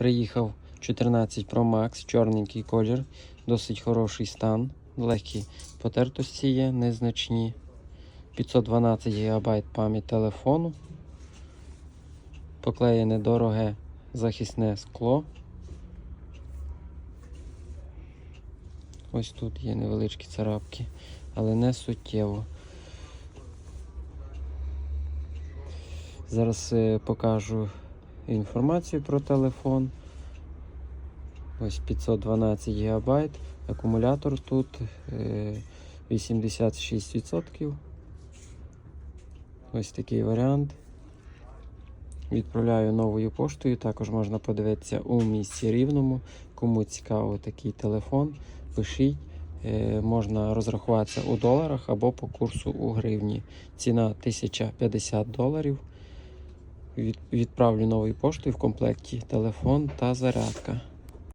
Приїхав 14 Pro Max, чорненький колір, досить хороший стан, легкі потертості є, незначні. 512 ГБ пам'ять телефону. Поклеєне дороге захисне скло. Ось тут є невеличкі царапки, але не суттєво. Зараз е, покажу інформацію про телефон. Ось 512 ГБ. Акумулятор тут е, 86%. Ось такий варіант. Відправляю новою поштою. Також можна подивитися у місті рівному. Кому цікаво такий телефон, пишіть. Е, Можна розрахуватися у доларах або по курсу у гривні. Ціна 1050 доларів. Від- Відправлю новою поштою в комплекті телефон та зарядка.